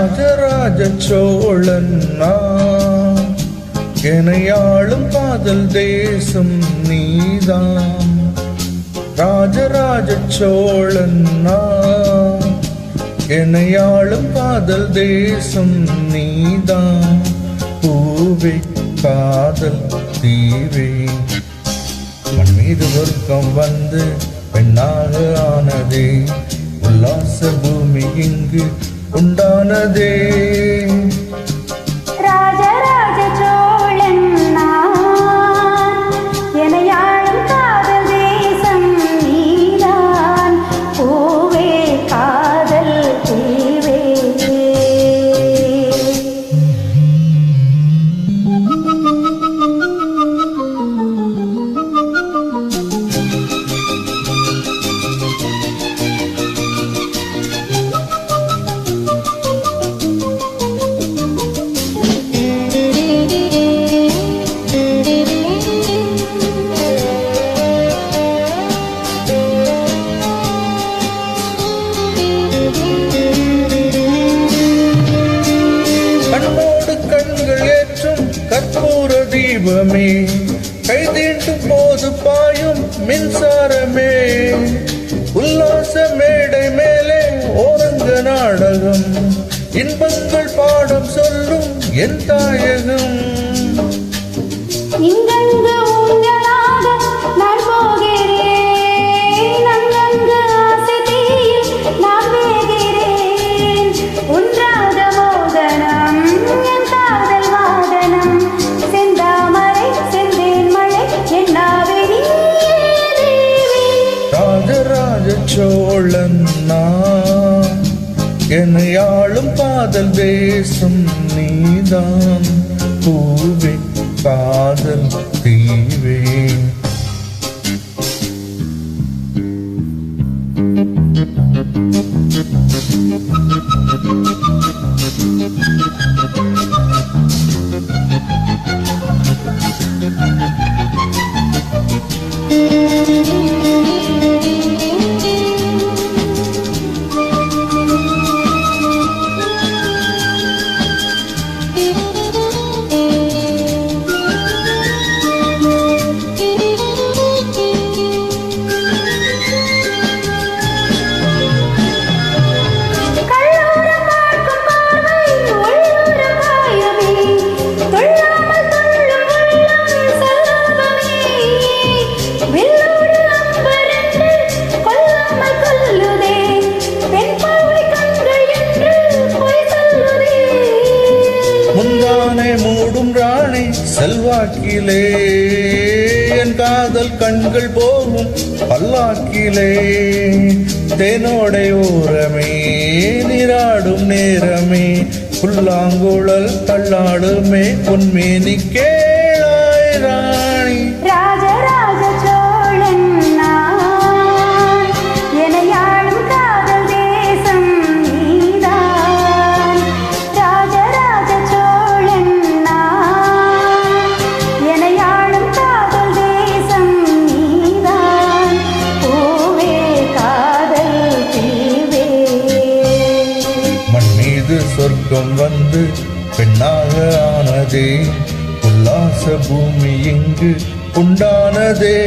ராஜராஜ சோழன் எனையாளும் காதல் தேசம் நீதான் ராஜராஜ சோழன் நான் எனையாளும் காதல் தேசம் நீதான் பூவே காதல் தீவே. மண் மீது வர்க்கம் வந்து பெண்ணாக ஆனதே. உல்லாச பூமி இங்கு உண்டானதே. தீபமே. கைதீண்டும் போது பாயும் மின்சாரமே. உல்லாச மேடை மேலே ஓரங்க நாடகம். இன்பங்கள் பாடம் சொல்லும் என் தாயகம். சோழன் நான் என்னையாளும் பாதல் தேசம் நீதான். பூவே காதல் தீவே. முந்தானை மூடும் ராணி செல்வாக்கிலே. என் காதல் கண்கள் போகும் பல்லாக்கிலே. தேனோடை ஓரமே நீராடும் நேரமே. புல்லாங்குழல் தள்ளாடுமே பொன்மேனி கேளாய் வந்து சொர்க்கம் வந்து பெண்ணாக ஆனதே. உல்லாச பூமி இங்கு உண்டானதே.